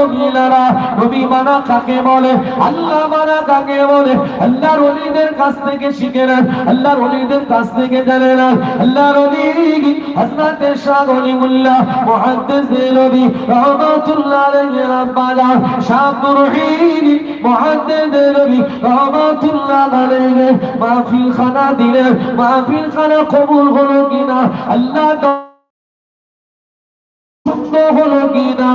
মহিলারা নবী মানা কাকে বলে? আল্লাহ মানা কাকে বলে? আল্লাহর ওলিদের কাছ থেকে শিখে নেন, আল্লাহর ওলিদের কাছ থেকে জানে নেন। আল্লাহর ওলি হযরত শাহ ওলিউল্লাহ মুহাদ্দিস নবী রহমাতুল্লাহ আলাইহি রাব্বানা শাহ রহিম মুহাদ্দিস নবী রহমাতুল্লাহ মাহফিল খানা দিলেন। মাহফিল খানা কবুল হলো কিনা? আল্লাহ কিনা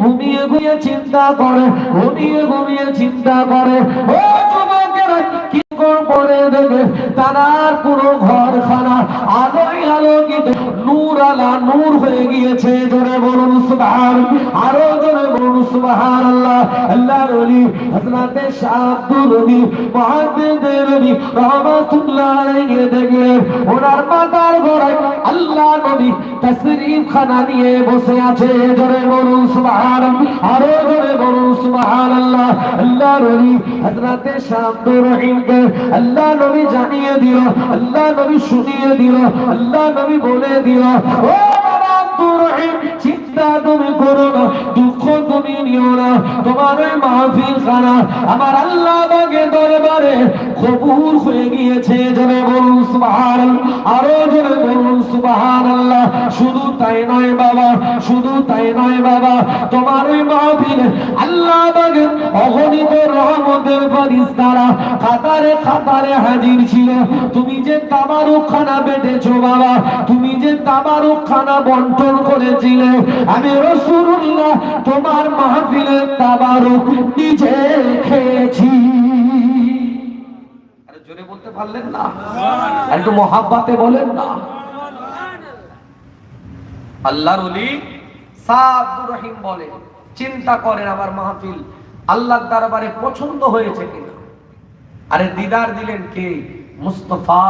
ঘুমিয়ে ঘুমিয়ে চিন্তা করে, ঘুমিয়ে ঘুমিয়ে চিন্তা করে। ও কি করে দেবে তারার পুরো ঘর খানা আলোয় আলোকিত, নূর আলা নূর হয়ে গিয়েছে। জোরে বলুন, সুবহান, আরও জোরে বলুন। সুবহান আল্লাহ আল্লাহর ওলি হযরতে শাহ আব্দুল ওলি মুহাদ্দিদের রহমাতুল্লাহ আলাইহি দেখলেন। ওনার মাথার গোড়ায় আল্লাহ নবী তশরিফ খানা নিয়ে বসে আছে। জোরে বলুন সুবহান আরও জোরে বলুন সুবহান আল্লাহ আল্লাহর ওলি হযরতে শাহ রহিমকে আল্লাহ নবী জানিয়ে দিল, আল্লাহ নবী শুনিয়ে দিল, আল্লাহ নবী বলে দিল, ও বাবা, আব্দুর রহিম চিন্তা তুমি করো না, দুঃখ তুমি নিও না, তোমার ওই মাহফিল খানা আমার আল্লাহ বাগে দরবারে কবুল হয়ে গিয়েছে। জনে বলুন সুবহান আরও জনে বলুন সুবহান আল্লাহ শুধু তাই নয় বাবা, শুধু তাই নয় বাবা, তোমার ওই মাহফিলে আল্লাহ বাগে অগণিত রহমতের ফারিস্তারা কাতারে কাতারে হাজির ছিল। তুমি যে তাবারুক খানা বেটেছো বাবা, তুমি যে তাবারুক খানা বন্টন করেছিলে আমি রসুল্লাহ তোমার মাহফিলে তাবারুক নিজে খেয়েছি। জোরে বলতে পারলেন না? একটু মহাব্বাতে বলেন না? আল্লাহর সাদুর রহিম বলে চিন্তা করেন আমার মাহফিল আল্লাহর দরবারে পছন্দ হয়েছে কিনা? আরে দিদার দিলেন কে? মুস্তফা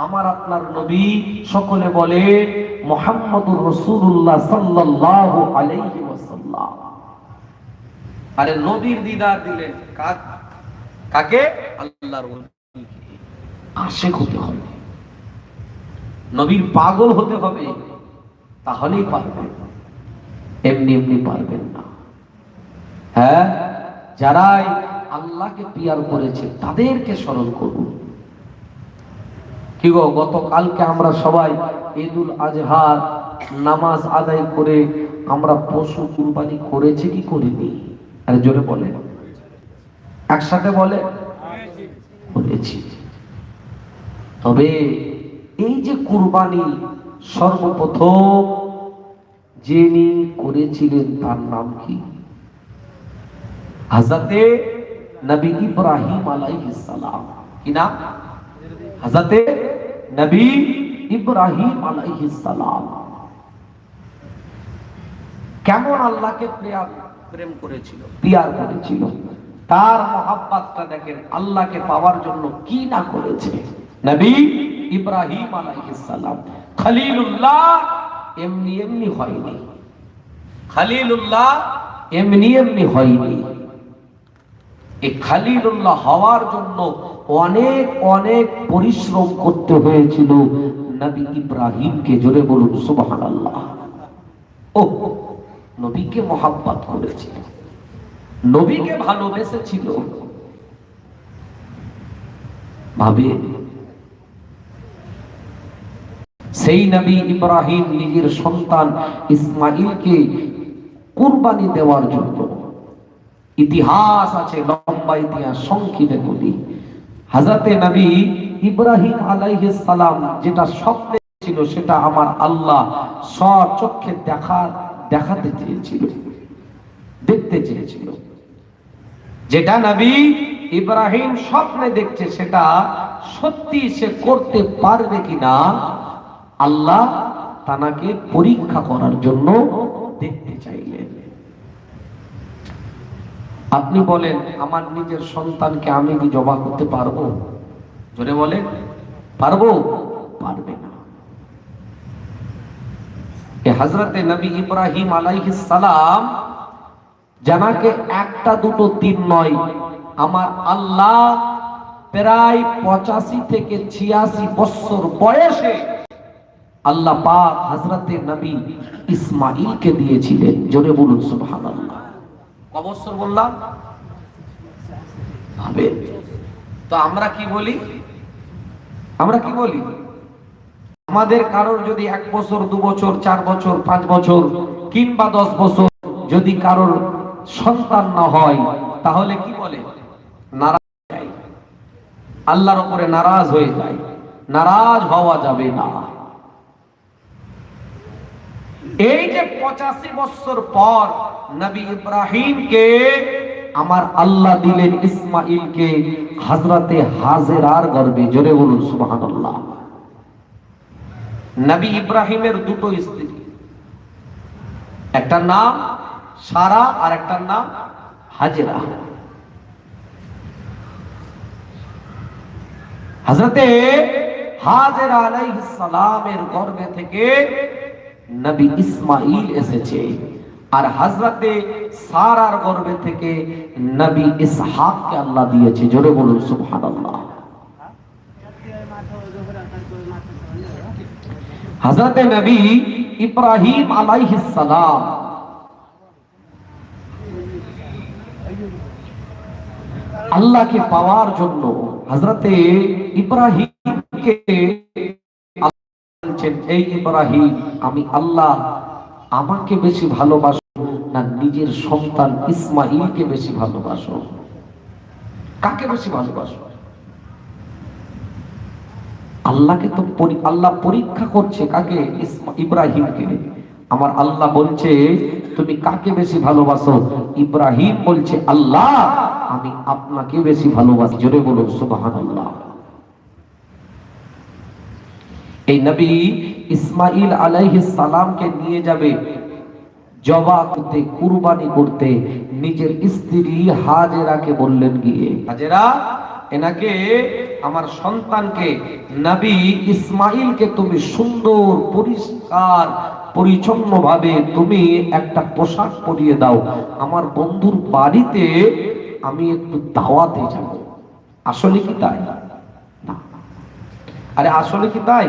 আমার আপনার নবী সকলে বলে, মোহাম্মদুর রসুল্লাহ সাল্লাল্লাহু আলাইহি ওয়াসাল্লাম। আরে নবীর দিদার দিলেন কাকে? আল্লাহর আশেক হতে হবে। নবীর পাগল হতে হবে। তাহলেই পারবেন। এমনি এমনি পারবেন না। হ্যাঁ? যারাই আল্লাহকে পিয়ার করেছে, তাদেরকে স্মরণ করুন। কি গো গতকালকে আমরা সবাই ঈদুল আজহার নামাজ আদায় করে আমরা পশু কুরবানি করেছি কি করিনি? আরে জোরে বলে একসাথে বলে করেছি। তবে এই যে কুরবানি সর্বপ্রথম যিনি করেছিলেন তার নাম কি? হাজাতে নবী ইব্রাহিম আলাইহিস সালাম। কি নাম? হাজাতে নবী ইব্রাহিম সালাম। কেমন আল্লাহকে প্রেম- করেছিল, পিয়ার করেছিল, তার মহাব্বাতটা দেখেন আল্লাহকে পাওয়ার জন্য কি না করেছে। নবী ইব্রাহিম আলাইহিস সালাম, খলিলুল্লাহ এমনি এমনি হয়নি। খলিলুল্লাহ এমনি এমনি হয়নি। এই খালিলুল্লাহ হওয়ার জন্য অনেক অনেক পরিশ্রম করতে হয়েছিল। নবী ইব্রাহিমকে জোরে বলুন, সুবহানাল্লাহ। ও নবীকে মহাব্বত করেছিল। নবীকে ভালোবেসেছিল। ভাবে। সেই নবী ইব্রাহিম নিজের সন্তান ইসমাইলকে কুরবানি দেওয়ার জন্য ইতিহাস আছে, লম্বা ইতিহাস, সংক্ষিপে বলি। হাজাতে নবী ইব্রাহিম আলাইহিস সালাম যেটা স্বপ্নে ছিল, সেটা আমার আল্লাহ স্বচক্ষে দেখা, দেখাতে চেয়েছিল, দেখতে চেয়েছিল। যেটা নবী ইব্রাহিম স্বপ্নে দেখছে, সেটা সত্যি সে করতে পারবে কিনা, আল্লাহ তানাকে পরীক্ষা করার জন্য দেখতে আপনি বলেন, আমার নিজের সন্তানকে আমি কি জমা করতে পারব? জোরে বলেন, পারব? পারবে না। নবী ইব্রাহিম আলাইহিস সালাম জানাকে একটা, দুটো, তিন নয়, আমার আল্লাহ প্রায় পঁচাশি থেকে ছিয়াশি বছর বয়সে আল্লাহ পাক হজরতে নবী ইসমাইলকে দিয়েছিলেন। জোরে বলুন, সুবহানাল্লাহ। অবসর বললাম। তো আমরা কি বলি? আমরা কি বলি? আমাদের কারোর যদি এক বছর, দু বছর, চার বছর, পাঁচ বছর কিংবা দশ বছর যদি কারোর সন্তান না হয়, তাহলে কি বলে? নারাজ। আল্লাহর উপরে নারাজ হয়ে যায়। নারাজ হওয়া যাবে না। এই যে পঁচাশি বছর পর নবী ইব্রাহিমকে আমার আল্লাহ দিলেন ইসমাইলকে হাজরাতে হাজেরার গর্বে। জোরে বলুন, সুবহানাল্লাহ। নবী ইব্রাহিমের দুটো স্ত্রী। একটা নাম সারা আর একটা নাম হাজেরা। হজরতে হাজেরা আলাইহিস সালামের গর্ভে থেকে নবী ইসমাইল এসেছে। আর হজরতে সারার গর্ভে থেকে নবী ইসহাককে আল্লাহ দিয়েছে। জোরে বলুন, সুবহানাল্লাহ। হজরতে নবী ইব্রাহিম আলাইহিস সালাম। আল্লাহকে পাওয়ার জন্য হজরতে ইব্রাহিমকে বলছেন, এই ইব্রাহিম আমি আল্লাহ আমাকে বেশি ভালোবাসো না নিজের সন্তান ইসমাইলকে বেশি ভালোবাসো? কাকে বেশি ভালোবাসো? আল্লাহকে তো আল্লাহ পরীক্ষা করছে কাকে? ইব্রাহিমকে। আমার আল্লাহ বলছে, তুমি কাকে বেশি ভালোবাসো? ইব্রাহিম বলছে, আল্লাহ, আমি আপনাকে বেশি ভালোবাসি। জোরে বলুন, সুবহানাল্লাহ। এই নবী ইসমাইল আলাইহিস সালামকে নিয়ে যাবে জবা করতে কুরবানি করতে। নিজের স্ত্রী হাজেরাকে বললেন গিয়ে, হাজেরা, এনাকে, আমার সন্তানকে, নবী ইসমাইলকে তুমি সুন্দর, পরিষ্কার পরিচ্ছন্ন ভাবে তুমি একটা পোশাক পরিয়ে দাও। আমার বন্ধুর বাড়িতে আমি একটু দাওয়াতে যাব। আসলে কি তাই? আরে আসলে কি তাই?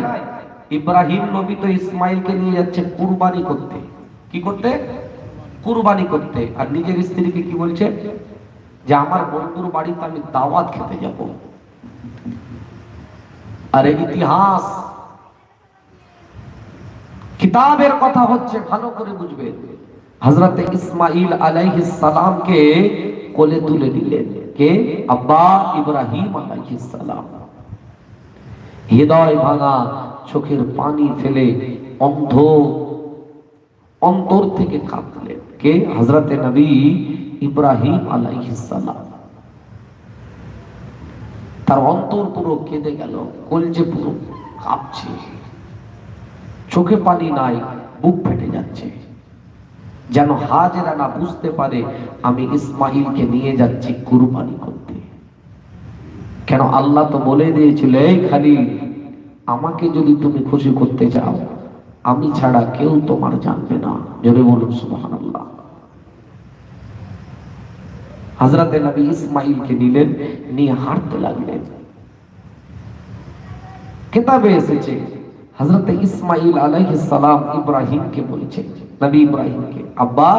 ইব্রাহিম নবী তো ইসমাইলকে নিয়ে যাচ্ছে কুরবানি করতে। কি করতে? কুরবানি করতে। আর নিজের স্ত্রীকে কি বলছে? যে আমার বন্ধুর বাড়িতে আমি দাওয়াত খেতে যাব। আর ইতিহাস কিতাবের কথা হচ্ছে, ভালো করে বুঝবেন। হজরতে ইসমাইল আলাইহিস সালামকে কোলে তুলে দিলেন কে? আব্বা ইব্রাহিম আলাইহিস সালাম। হৃদয় ভাঙা চোখের পানি ফেলে অন্ধ, অন্তর থেকে কাঁদলেন। কে? হজরতে নবী ইব্রাহিম আলাইহিসালাম তার অন্তর পুরো কেঁদে গেল, কলজে পুরো কাঁপছে। চোখে পানি নাই, বুক ফেটে যাচ্ছে। যেন হাজেরা না বুঝতে পারে, আমি ইসমাইলকে নিয়ে যাচ্ছি কুরবানি করতে। কেন আল্লাহ তো বলে দিয়েছিল, এই খালি আমাকে যদি তুমি খুশি করতে চাও, আমি ছাড়া কেউ তোমার জানবে না। যদি বলুন আল্লাহ হাজরাতে নবী ইসমাইলকে নিলেন, নিয়ে হাঁটতে লাগলেন। কেতাবে এসেছে হজরতে ইসমাইল আলাইহিস সালাম ইব্রাহিমকে বলেছে, নবী ইব্রাহিমকে, আব্বা,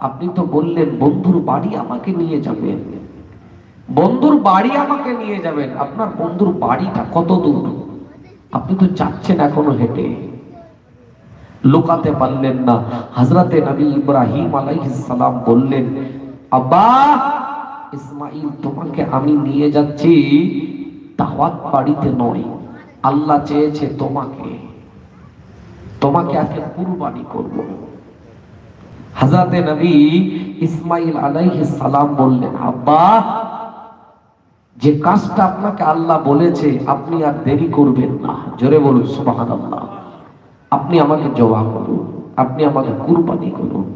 আপনি তো বললেন বন্ধুর বাড়ি আমাকে নিয়ে যাবেন। বন্ধুর বাড়ি আমাকে নিয়ে যাবেন। আপনার বন্ধুর বাড়িটা কত দূর? আপনি তো যাচ্ছেন এখনও হেঁটে। লুকাতে পারলেন না। হজরতে নবী ইব্রাহিম সালাম বললেন, আব্বা ইসমাইল তোমাকে আমি নিয়ে যাচ্ছি দাওয়াত বাড়িতে নয়। আল্লাহ চেয়েছে তোমাকে। তোমাকে আজকে কুরবানি করব। হজরতে নবী ইসমাইল আলাইহিস সালাম বললেন, আব্বা যে কাজটা আপনাকে আল্লাহ বলেছে, আপনি আর দেরি করবেন না। জোরে বলুন, সুবহানাল্লাহ। আপনি আমাকে জবাব করুন, আপনি আমাকে কুরবানি করুন।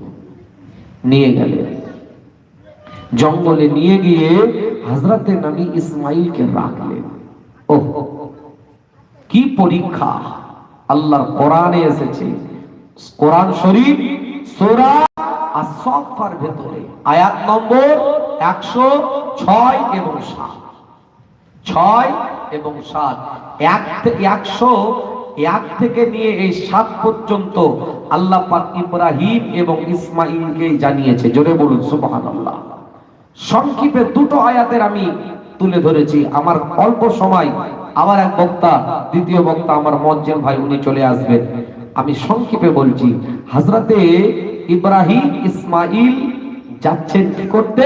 নিয়ে গেলেন। জঙ্গলে নিয়ে গিয়ে হজরতে নবী ইসমাইলকে রাখলেন। ও কি পরীক্ষা! আল্লাহর কোরআনে এসেছে। কোরআন শরীফ, সূরা আস-সাফফার ভেতরে। আয়াত নম্বর 106 এবং 7 ছয় এবং সাত। এক থেকে একশো, এক থেকে নিয়ে এই সাত পর্যন্ত আল্লাহ পাক ইব্রাহিম এবং ইসমাইলকে জানিয়েছে। জোরে বলুন, সুবহানাল্লাহ। সংক্ষেপে দুটো আয়াতের আমি তুলে ধরেছি। আমার অল্প সময়, আবার এক বক্তা, দ্বিতীয় বক্তা আমার মজ্জেন ভাই, উনি চলে আসবেন। আমি সংক্ষেপে বলছি হাজরাতে ইব্রাহিম ইসমাইল যাচ্ছেন কি করতে?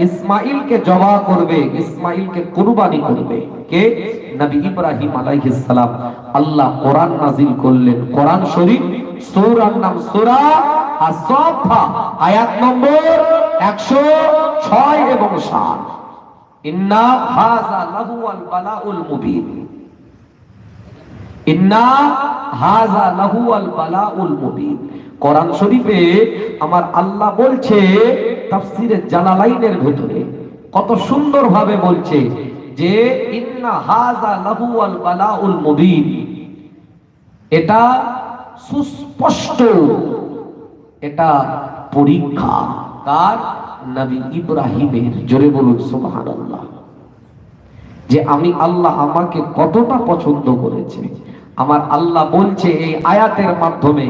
ইসমাইলকে জবা করবে, ইসমাইলকে কুরবানি করবে। কে? নবী ইব্রাহিম আলাইহিস সালাম। আল্লাহ কোরআন নাজিল করলেন। কোরআন শরীফ, সূরার নাম সূরা আস-সাফা আয়াত নম্বর 106 এবং 7 ইন্না হাযা লাহু আল বালাউল মুবিন। ইন্না হাযা লাহু আল বালাউল মুবিন। কোরআন শরীফে আমার আল্লাহ বলছে, তাফসিরে জালালাইনের ভেতরে কত সুন্দর ভাবে বলছে যে, ইন্না হাযা লাহু আল বালাউল মুবিন। এটা সুস্পষ্ট, এটা পরীক্ষা কার নবী ইব্রাহিমের। জোরে বলুন, সুবহানাল্লাহ। যে আমি আল্লাহ আমাকে কতটা পছন্দ করেছে। আমার আল্লাহ বলছে এই আয়াতের মাধ্যমে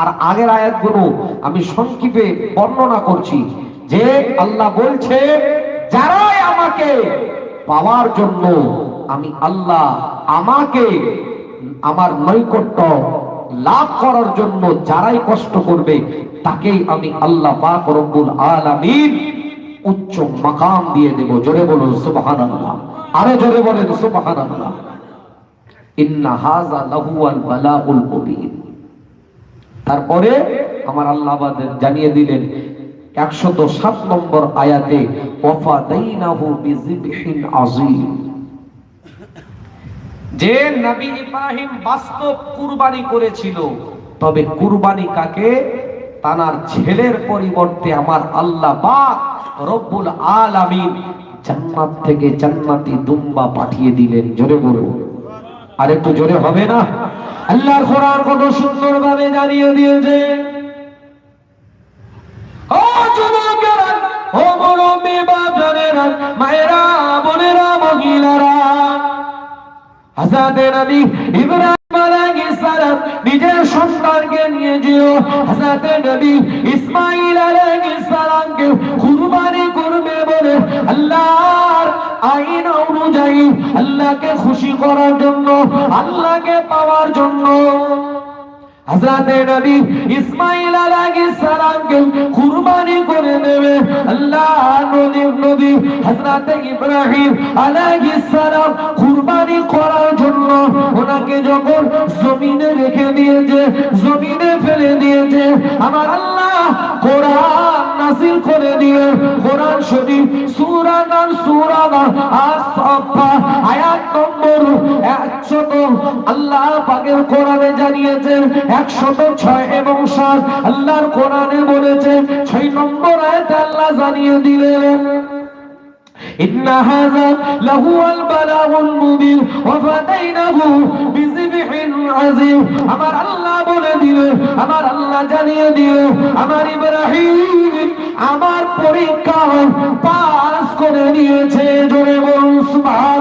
আর আগের আয়াতগুলো আমি সংক্ষেপে বর্ণনা করছি। যে আল্লাহ বলছে, যারাই আমাকে পাওয়ার জন্য আমি আল্লাহ আমাকে আমার নৈকট্য লাভ করার জন্য যারাই কষ্ট করবে, তাকেই আমি আল্লাহ পাক রব্বুল আলামিন উচ্চ মাকাম দিয়ে দেব। জোরে বলুন, সুবহানাল্লাহ। আরও জোরে বলেন, সুবহানাল্লাহ। ইন্না হাযা লাহুয়াল বালাউল মুবিন। তারপরে আমার আল্লাহ জানিয়ে দিলেন, একশত সাত নম্বর আয়াতে যে নবী ইব্রাহিম বাস্তব কুরবানি করেছিল, তবে কুরবানি কাকে? তানার ছেলের পরিবর্তে আমার আল্লাহ রব্বুল আলামিন জান্নাত থেকে জান্নাতি দুম্বা পাঠিয়ে দিলেন। জোরে বলুন। আর একটু জোরে হবে না? আল্লাহর কোরআন কত সুন্দর ভাবে জানিয়ে দিয়েছে। ও যুবকেরা, ও মুরব্বী বাপজানেরা, মায়েরা, বোনেরা মহিলারা হাসাতে নবী ইব্রাহিম নিজের সন্তানকে নিয়ে যেও হাসাতে নবী ইসমাঈল আলাইহিস সালামকে কুরবানি করবে বলে আল্লাহর আইন অনুযায়ী আল্লাহকে খুশি করার জন্য, আল্লাহকে পাওয়ার জন্য। ওনাকে যখন জমিনে রেখে দিয়েছে, জমিনে ফেলে দিয়েছে, আমার আল্লাহ কোরআন নাযিল করে দিয়ে কোরআন শরীফ সূরা নাম সূরা নাম আস-সাফা আয়াত নম্বর 100 আল্লাহ পাকের কোরআনে জানিয়েছেন একশত ছয় এবং সাত আল্লাহর কোরআনে বলেছে ছয় নম্বর আয়াতে আল্লাহ জানিয়ে দিলেন إن هذا لهو البلاغ المبين وفديناه بذبح عظيم আমার আল্লাহ বলে দিলে আমার আল্লাহ জানিয়ে দিলে আমার ইব্রাহিম আমার পরীক্ষা পাস করে নিয়েছে। জোরে বলুন, সুবহান,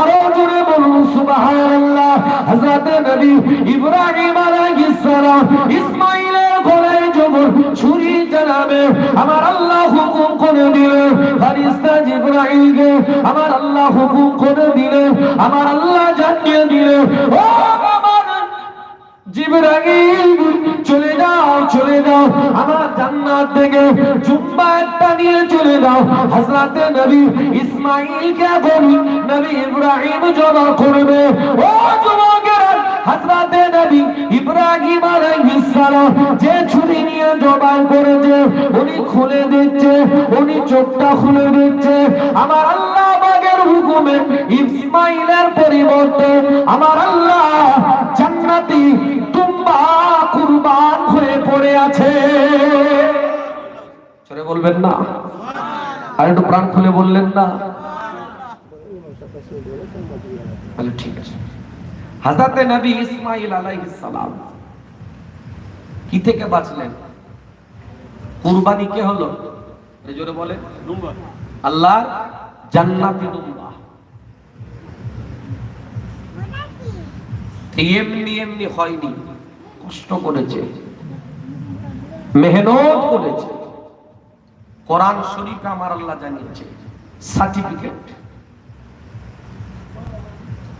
আরও জোরে বলুন, সুবহানাল্লাহ। হযরত নবী ইব্রাহিম আলাইহিস সালাম ইসমাঈলের গলায় যখন ছুরি চালাবে আমার আল্লাহ হুকুম করে দিলে ফারিস্তা জিবরাইলকে আমার আল্লাহ হুকুম করে দিলে আমার আল্লাহ জানিয়ে দিলে ও চলে যাও চলে যাও। আমার থেকে একটা নিয়ে চলে যাও। নবী ইসমাঈলকে বলি নবী ইব্রাহিম জমা করবে। ও নবী ইব্রাহিম যে ছুরি নিয়ে জবাই করেছে, উনি খুলে দিচ্ছে, উনি চোখটা খুলে দিচ্ছে। আমার আল্লাহ বাগের হুকুমে ইসমাইলের পরিবর্তে আমার আল্লাহ জান্নাতি তুম্বা কুরবান হয়ে পড়ে আছে। চলে বলবেন না? আর একটু প্রাণ খুলে বললেন না? তাহলে ঠিক আছে। হাজাতে নবী ইসমাইল আলাইহিস সালাম কি থেকে বাঁচলেন? কুরবানি কে হলো? জোরে বলে আল্লাহ জান্নাতি দুম্বা এমনি এমনি হয়নি। কষ্ট করেছে। মেহনত করেছে। কোরআন শরীফে আমার আল্লাহ জানিয়েছে। সার্টিফিকেট।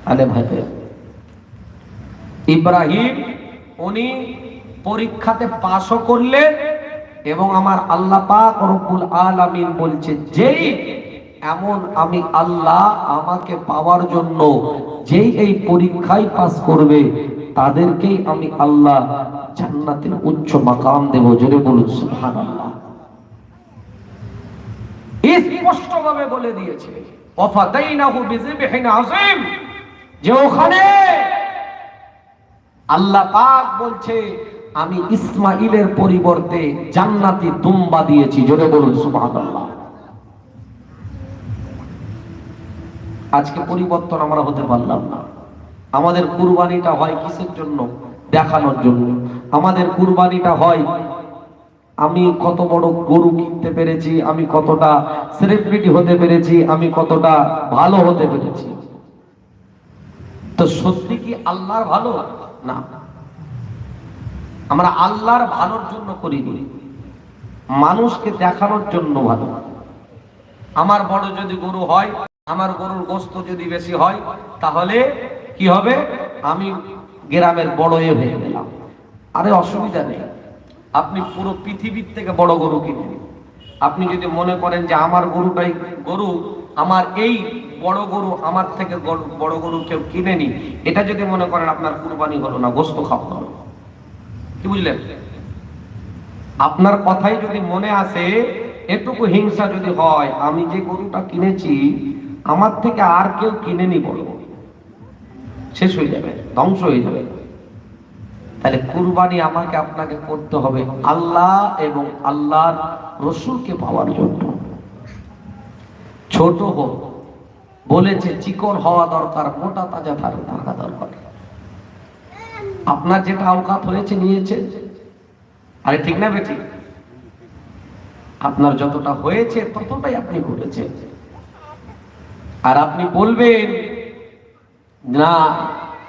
আলে ভাই। ইব্রাহিম, উনি পরীক্ষাতে পাশও করলেন এবং আমার আল্লাহ পাক রব্বুল আলামিন বলছে, যেই এমন আমি আল্লাহ আমাকে পাওয়ার জন্য যেই এই পরীক্ষায় পাস করবে, তাদেরকেই আমি আল্লাহ জান্নাতের উচ্চ মাকাম দেব। জোরে বলুন, সুবহানাল্লাহ। স্পষ্ট ভাবে বলে দিয়েছে ওয়াফাদাইনাহু বিযিবহিন আযীম যে ওখানে আল্লাহ পাক বলছে, আমি ইসমাইলের পরিবর্তে জান্নাতি দুম্বা দিয়েছি। জোরে বলুন, সুবহানাল্লাহ। আজকে পরিবর্তন আমরা হতে পারলাম না। আমাদের কুরবানিটা হয় কিসের জন্য? দেখানোর জন্য। আমাদের কুরবানিটা হয়, আমি কত বড় গরু কিনতে পেরেছি, আমি কতটা সেলিব্রিটি হতে পেরেছি, আমি কতটা ভালো হতে পেরেছি। তো সত্যি কি আল্লাহর ভালো? না। আমরা আল্লাহর ভালোর জন্য করিনি। মানুষকে দেখানোর জন্য ভালো। আমার বড় যদি গরু হয় আমার গরুর গোস্ত যদি বেশি হয়, তাহলে কি হবে? আমি গ্রামের বড় এ হয়ে গেলাম। আরে অসুবিধা নেই। আপনি পুরো পৃথিবীর থেকে বড় গরু কিনে আপনি যদি মনে করেন যে আমার গরুটাই গরু, আমার এই বড় গরু আমার থেকে বড় গরু কেউ কিনেনি, এটা যদি মনে করেন আপনার কুরবানি হলো না, গোস্ত খাওয়া হলো। কি বুঝলেন? আপনার কথাই যদি মনে আসে, এটুকু হিংসা যদি হয়, আমি যে গরুটা কিনেছি আমার থেকে আর কেউ কিনেনি বলো। শেষ হয়ে যাবে, ধ্বংস হয়ে যাবে। তাহলে কুরবানি আমাকে আপনাকে করতে হবে আল্লাহ এবং আল্লাহর রসুলকে পাওয়ার জন্য। ছোট হোক, বলেছে চিকন হওয়া দরকার, মোটা তাজা থাকা দরকার। আপনার যেটা আওকাত হয়েছে, নিয়েছে। আরে ঠিক না বেটি? আপনার যতটা হয়েছে, ততটাই আপনি করেছেন। আর আপনি বলবেন, না,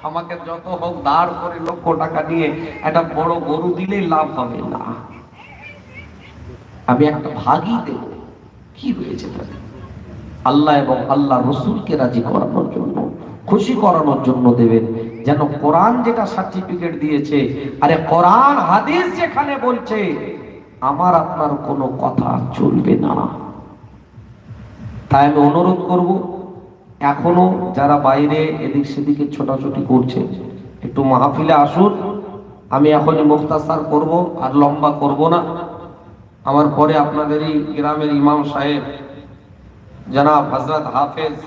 আমাকে যত হোক দাঁড় করে লক্ষ টাকা নিয়ে একটা বড় গরু দিলেই লাভ হবে না। আমি একটা ভাগই দেব। কি হয়েছে তাতে? আল্লাহ এবং আল্লাহ রসুলকে রাজি করানোর জন্য, খুশি করানোর জন্য দেবেন। যেন কোরআন যেটা সার্টিফিকেট দিয়েছে, আরে কোরআন, হাদিস যেখানে বলছে, আমার আপনার কোনো কথা চলবে না। তাই আমি অনুরোধ করব এখনও যারা বাইরে এদিক সেদিকে ছোটাছুটি করছে, একটু মাহফিলে আসুন। আমি এখনই মুক্তাসার করব আর লম্বা করব না। আমার পরে আপনাদেরই গ্রামের ইমাম সাহেব, জনাব হজরত হাফেজ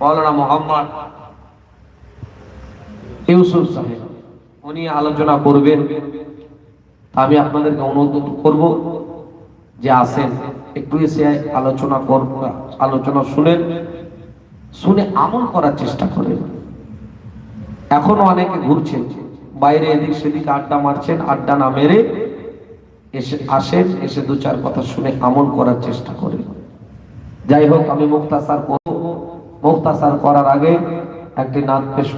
মৌলানা মোহাম্মদ ইউসুফ সাহেব, উনি আলোচনা করবেন। আমি আপনাদেরকে অনুরোধ করব যে আসেন, একটু এসে আলোচনা কর আলোচনা শুনেন। শুনে আমল করার চেষ্টা করে এখনও অনেকে ঘুরছেন, বাইরে এদিক সেদিক আড্ডা মারছেন, আড্ডা না মেরে এসে আসেন, এসে দু চার কথা শুনে আমল করার চেষ্টা করে যাই হোক, আমি মুক্তাসার করব। মুক্তাসার করার আগে একটি নাচ পেশ